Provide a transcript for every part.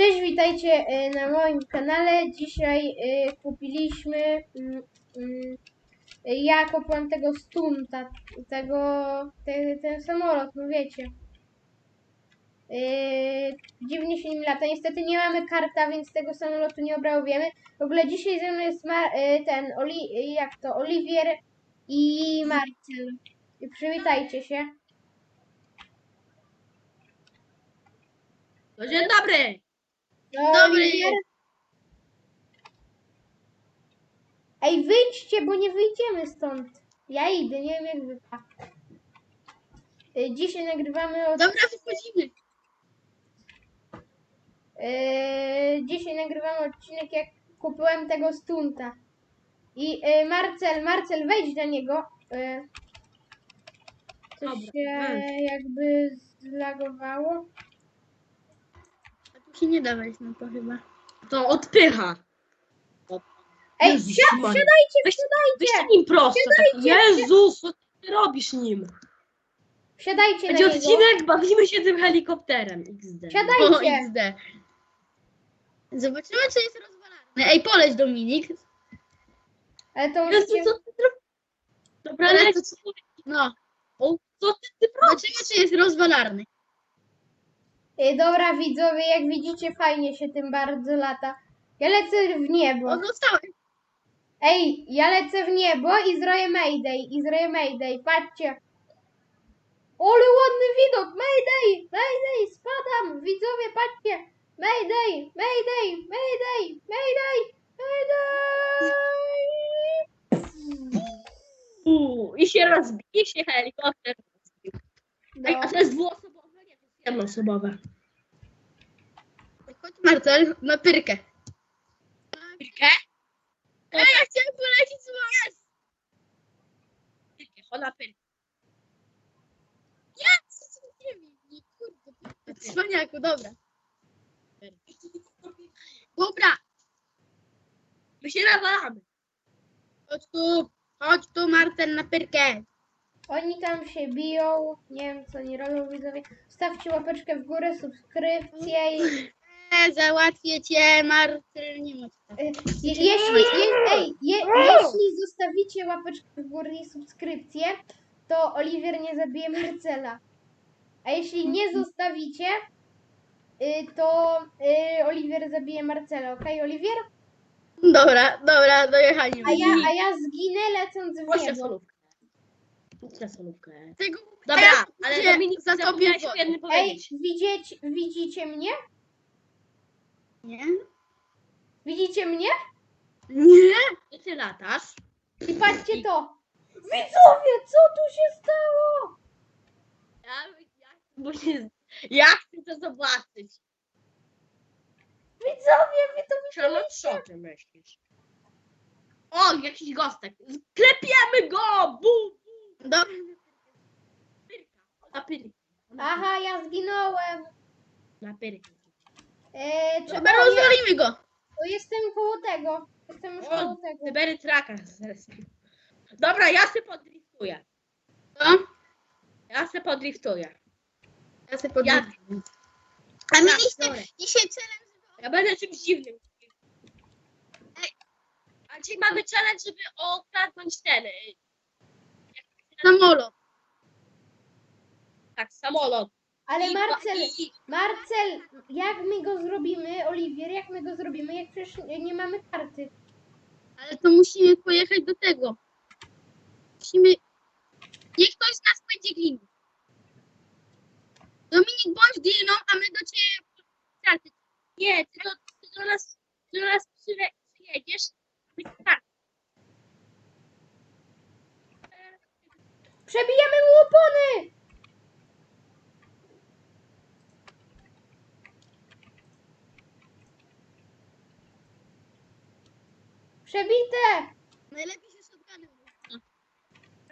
Cześć, witajcie e, na moim kanale. Dzisiaj e, kupiliśmy mm, mm, e, ja kupiłam tego stunta, tego, te, ten samolot, no wiecie. E, dziwnie się nim lata. Niestety nie mamy karta, więc tego samolotu nie obrałujemy. W ogóle dzisiaj ze mną jest Mar- ten, Oli- jak to, Oliwier i Marcel. I przywitajcie się. Dzień dobry! Dobry. Ej, wyjdźcie, bo nie wyjdziemy stąd. Ja idę, nie wiem jak wy. A. Y, Dzisiaj nagrywamy od... Dobra, wychodzimy. y, dzisiaj nagrywamy odcinek jak kupiłem tego stunta. I y, Marcel, Marcel, wejdź do niego. Coś Dobra, się wejdź. jakby zlagowało. Się nie da wejść na to chyba. To odpycha. Ej, Jezus wsi- Maria. wsiadajcie, Weź- wsiadajcie! Nim prosto. Tak. Jezus, co ty robisz nim? Wsiadajcie na Będzie niego. odcinek, bawimy się tym helikopterem. XD. Siadajcie. O, XD. Zobaczymy, czy jest rozwalany. Ej, poleć Dominik. Ale to Jezu, musicie... co ty robisz? Dobra, Ale ale co, No, o, co ty, ty robisz? zobaczymy, czy jest rozwalarny. Ej, dobra widzowie, jak widzicie fajnie się tym bardzo lata. Ja lecę w niebo. O, zostałem. Ej, ja lecę w niebo i zrobię Mayday, i zrobię Mayday, patrzcie. Ale ładny widok, Mayday, Mayday, spadam, widzowie, patrzcie. Mayday, Mayday, Mayday, Mayday, Mayday. Uuu, I się rozbije się helikopter. Ej, a No. to jest dwuosobowe? Jednoosobowe. Chodź, Marcel, na pyrkę. Pirkę? Ej, ja chciałem polecić z was. Pirkę, chodź na pirkę. Jest! Nie, kurde. Cwaniaku, dobra. Dobra, My się nawalamy. chodź tu. Chodź tu, Marcel, na pyrkę. Oni tam się biją, nie wiem co oni robią, widzowie. Stawcie łapeczkę w górę, subskrypcję i... E, załatwię cię, Marcel, nie tak. Je, jeśli, je, ej, je, jeśli zostawicie łapeczkę w górę i subskrypcję, to Oliwier nie zabije Marcela. A jeśli nie zostawicie, y, to y, Oliwier zabije Marcela, okej, Oliwier? Dobra, dobra, dojechali. A ja, a ja zginę lecąc w niebo. solówkę. Na solówkę. Tego Dobra, ale będzie Dominik za tobie zapomniałeś o wodę. jednym Ej, powiedzieć. widzieć, widzicie mnie? Nie? Widzicie mnie? Nie? Gdzie ty latasz? I patrzcie to. Widzowie, co tu się stało? Ja, ja, bo się, ja chcę to zobaczyć. Widzowie, wy to Charlotte, co ty myślisz? O, jakiś gostek. Klepiemy go! Bu, bu. Dobra. Pyrka. Na pyrkę. Aha, ja zginąłem. Na pyrkę. Eee, czy, Dobra, o, rozwalimy go. o, jestem koło tego. Jestem już koło O, tego. Wybery traka. Dobra, ja się podriftuję. Co? Ja się podriftuję. Ja sobie podjadę. A mieliśmy dzisiaj challenge, ja będę czymś dziwnym. Ej, a dzisiaj mamy challenge, żeby okradnąć ten. y, samolot. Tak, samolot. Ale I- Marcel, i- Marcel, jak my go zrobimy, Oliwier, jak my go zrobimy, jak przecież nie mamy karty? Ale to musimy pojechać do tego. Musimy... Niech ktoś z nas będzie gliną. Dominik, bądź gliną, a my do ciebie... karty. Nie, ty do, ty do nas, ty do nas przyje- przyjedziesz. Tak, Przebijamy mu opony! Przebite! Najlepiej się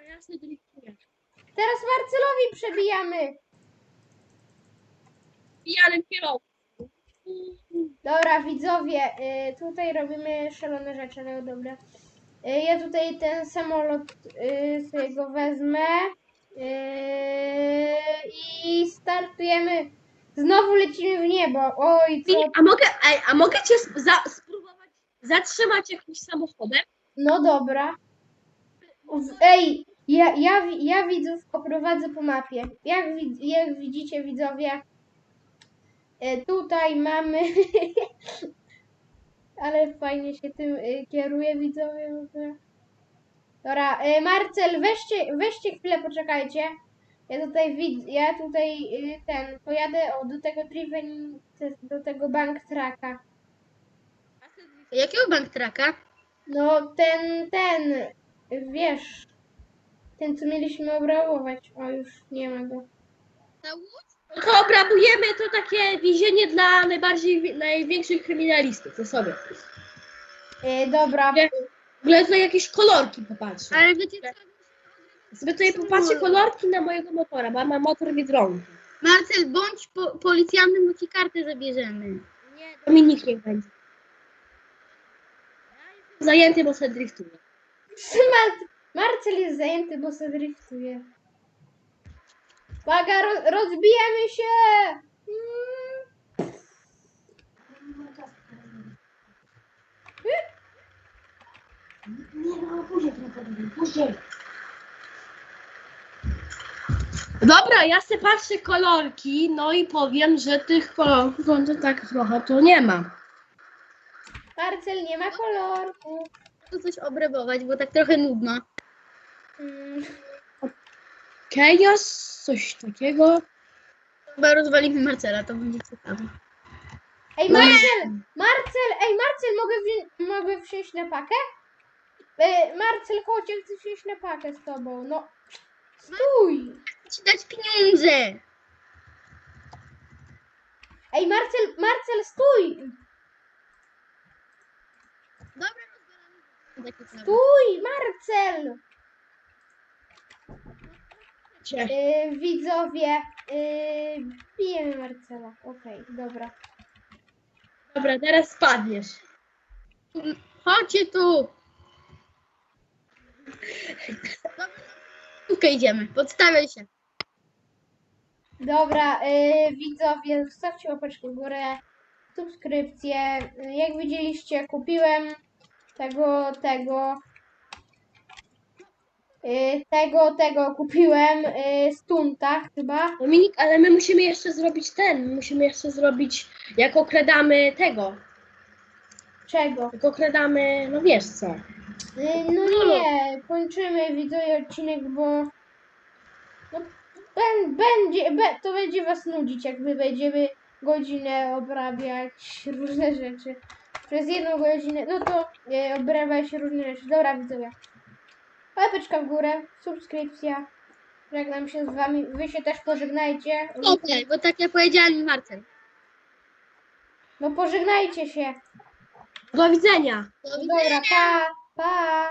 ja się driftuję. Teraz Marcelowi przebijamy! Pijanym kierowcą. Dobra, widzowie, y, tutaj robimy szalone rzeczy, no dobra. Y, ja tutaj ten samolot y, sobie go wezmę y, i startujemy Znowu lecimy w niebo. Oj, co? A mogę, ej, a mogę cię za, spróbować zatrzymać jakimś samochodem? No dobra. Ej, ja, ja, ja widzów oprowadzę po mapie. Jak, jak widzicie, widzowie, e, tutaj mamy. Ale fajnie się tym e, kieruje, widzowie. w ogóle. Dobra, e, Marcel, weźcie, weźcie chwilę, poczekajcie. Ja tutaj widzę, ja tutaj e, ten, pojadę o, do tego Driven, do tego bank tracka. Jakiego bank traka? No ten, ten, wiesz, ten co mieliśmy obrabować. O, już nie ma go. Na łódź? To obrabujemy to takie więzienie dla najbardziej, największych kryminalistów, to sobie. E, dobra. W ogóle tutaj jakieś kolorki popatrzę. Ale wiecie co? Sobie tutaj popatrzcie kolorki na mojego motora, bo mam motor Biedronki. Marcel, bądź po, policjantem, bo ci kartę zabierzemy. Nie, Dominik niech będzie. Ja jestem Zajęty, bo sobie driftuję. Mar- Marcel jest zajęty, bo se driftuje. Uwaga, ro- rozbijemy się! Mm. Nie, no później później. Dobra, ja se patrzę kolorki, no i powiem, że tych kolorków no to tak trochę to nie ma. Marcel nie ma kolorku. To coś obrabować, bo tak trochę nudno. Mm. Chaos, coś takiego. Chyba rozwalimy Marcela, to będzie ciekawe. Ej, Marcel! Marcel! Ej, Marcel, mogę, wzi- mogę wsiąść na pakę? E, Marcel, chodź, ja chcę wsiąść na pakę z tobą. No, stój! Chcę ci dać pieniądze. Ej, Marcel, Marcel, stój! Dobra, rozwalamy. Stój, Marcel! Cie. E, widzowie, e, bijemy Marcela. Okej, dobra. Dobra, teraz spadniesz. Chodźcie tu. Tutaj idziemy, podstawiaj się. Dobra, e, widzowie, zostawcie łapeczkę w górę, subskrypcję. E, Jak widzieliście, kupiłem tego, tego, e, tego, tego kupiłem e, stunta chyba. Dominik, ale my musimy jeszcze zrobić ten, my musimy jeszcze zrobić, jak okradamy tego, Czego? jak okradamy, no wiesz co. E, No nie, kończymy widzowie odcinek, bo no, bę- będzie, be, to będzie was nudzić, jak my będziemy godzinę obrabiać różne rzeczy. Przez jedną godzinę, no to e, obrabiać różne rzeczy. Dobra widzowie. Łapeczka w górę, subskrypcja. Żegnam się z wami. Wy się też pożegnajcie. Okej, bo tak jak powiedziała mi Marcel. No pożegnajcie się. Do widzenia. Do widzenia. Dobra, pa, pa.